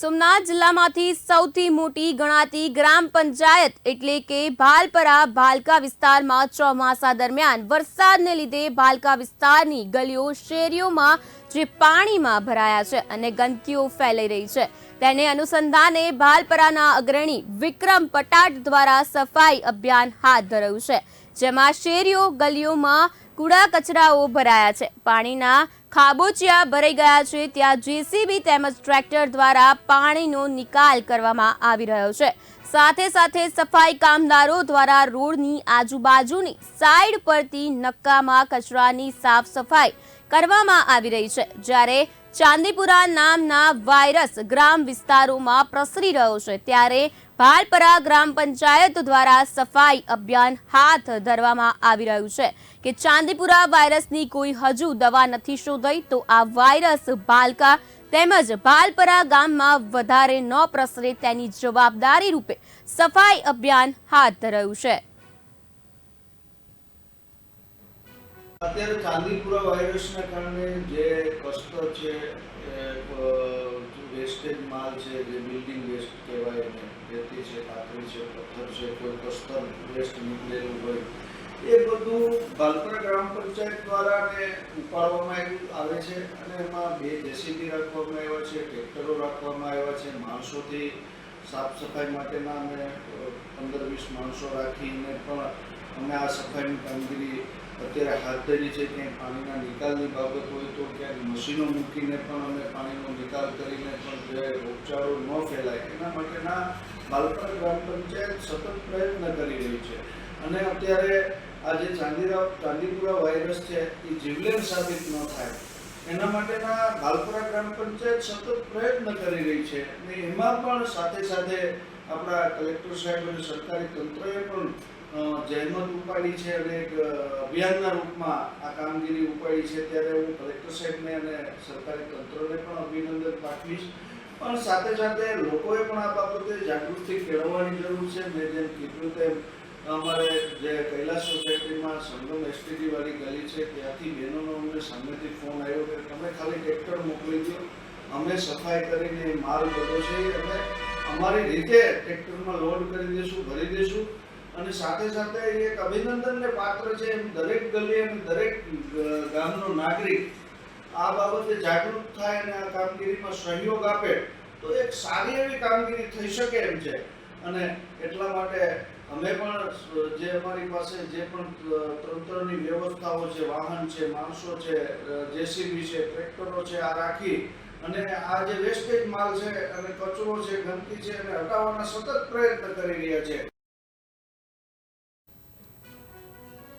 સોમનાથ જિલ્લામાંથી સૌથી મોટી ગણાતી ગ્રામ પંચાયત એટલે કે ભાલપરા ભાલકા વિસ્તારમાં ચોમાસા દરમિયાન વરસાદને લીધે ભાલકા વિસ્તારની ગલીઓ, શેરીઓમાં જે પાણીમાં ભરાયા છે અને ગંદકીઓ ફેલાઈ રહી છે. તેને અનુસંધાને ભાલપરાના અગ્રણી વિક્રમ પટાટ દ્વારા સફાઈ અભિયાન હાથ ધરાયું છે, જેમાં શેરીઓ, ગલીઓમાં કૂડા કચરાઓ ભરાયા છે. પાણીના ખાબોચિયા ભરાઈ ગયા છે, ત્યાં જેસીબી તેમજ ટ્રેક્ટર દ્વારા પાણીનો નિકાલ કરવામાં આવી રહ્યો છે. સાથે સાથે સફાઈ કામદારો દ્વારા રોડની આજુબાજુની સાઈડ પરથી નક્કામાં કચરાની સાફ સફાઈ કરવામાં આવી રહી છે, જ્યારે ચાંદીપુરા નામના વાયરસ ગ્રામ વિસ્તારોમાં પ્રસરી રહ્યો છે, ત્યારે ભાલપરા ગ્રામ પંચાયત દ્વારા સફાઈ અભિયાન હાથ ધરવામાં આવી રહ્યું છે કે ચાંદીપુરા વાયરસની કોઈ હજુ દવા નથી શોધાઈ, તો આ વાયરસ ભાલકા તેમજ ભાલપરા ગામમાં વધારે ન પ્રસરે તેની જવાબદારી રૂપે સફાઈ અભિયાન હાથ ધરાયું છે. અત્યારે ચાંદીપુરા વાયરસના કારણે જે કષ્ટો છે વેસ્ટેજ માલ છે, જે બિલ્ડિંગ વેસ્ટ કહેવાય ને રેતી છે કાકરી છે, પથ્થર છે, કોઈ કસ્તર વેસ્ટ નીકળેલું હોય, એ બધું ભાલપરા ગ્રામ પંચાયત દ્વારા ને ઉપાડવામાં આવે છે અને એમાં બે જેસીબી રાખવામાં આવ્યા છે, ટ્રેક્ટરો રાખવામાં આવ્યા છે, માણસોથી સાફ સફાઈ માટેના અમે પંદર વીસ માણસો રાખીને પણ અમે આ સફાઈની કામગીરી અત્યારે હાથ ધરી છે ક્યાંય પાણીના નિકાલની બાબત હોય તો ક્યાંક મશીનો મૂકીને પણ અમે પાણીનો નિકાલ કરીને પણ જે રોગચાળો ન ફેલાય, એના માટેના બાલપરા ગ્રામ પંચાયત સતત પ્રયત્ન કરી રહી છે. અને અત્યારે આ જે ચાંદીરા, ચાંદીપુરા વાયરસ છે, એ જીવલેણ સાબિત ન થાય. એના માટેના બાલપુરા ગ્રામ પંચાયત સતત પ્રયત્ન કરી રહી છે. અને એમાં પણ સાથે સાથે આપણા કલેક્ટર સાહેબ અને સરકારી તંત્રએ પણ જહેમત ઉપાડી છે અને એક અભિયાનના રૂપમાં આ કામગીરી ઉપાડી છે. ત્યારે હું કલેક્ટર સાહેબને અને સરકારી તંત્રને પણ અભિનંદન પાઠવીશ. પણ સાથે સાથે લોકોએ પણ આ બાબતે જાગૃતિ કેળવવાની જરૂર છે. મેં જેમ કીધું તેમ, અમારે જે કૈલાસ સોસાયટીમાં સંગમ એસટીડી વાળી ગલી છે, ત્યાંથી બહેનોનો અમને સામેથી ફોન આવ્યો કે તમે ખાલી ટ્રેક્ટર મોકલી દો. અમે સફાઈ કરીને માલ બધો છે અમે અમારી રીતે ટ્રેક્ટરમાં લોડ કરી દઈશું, ભરી દઈશું અને સાથે સાથે એક અભિનંદનને પાત્ર છે એમ દરેક ગલી અને દરેક ગામનો નાગરિક આ બાબતે જાગૃત થાય અને આ કામગીરીમાં સહયોગ આપે તો એક સારી એવી કામગીરી થઈ શકે એમ છે. અને એટલા માટે અમે પણ, જે અમારી પાસે જે પણ તંત્રની વ્યવસ્થાઓ છે, વાહન છે, માણસો છે જેસીબી છે, ટ્રેક્ટરો છે, આ રાખી અને આ જે વેસ્ટેજ માલ છે અને કચરો છે, ગંદકી છે, એને હટાવવાના સતત પ્રયત્ન કરી રહ્યા છે.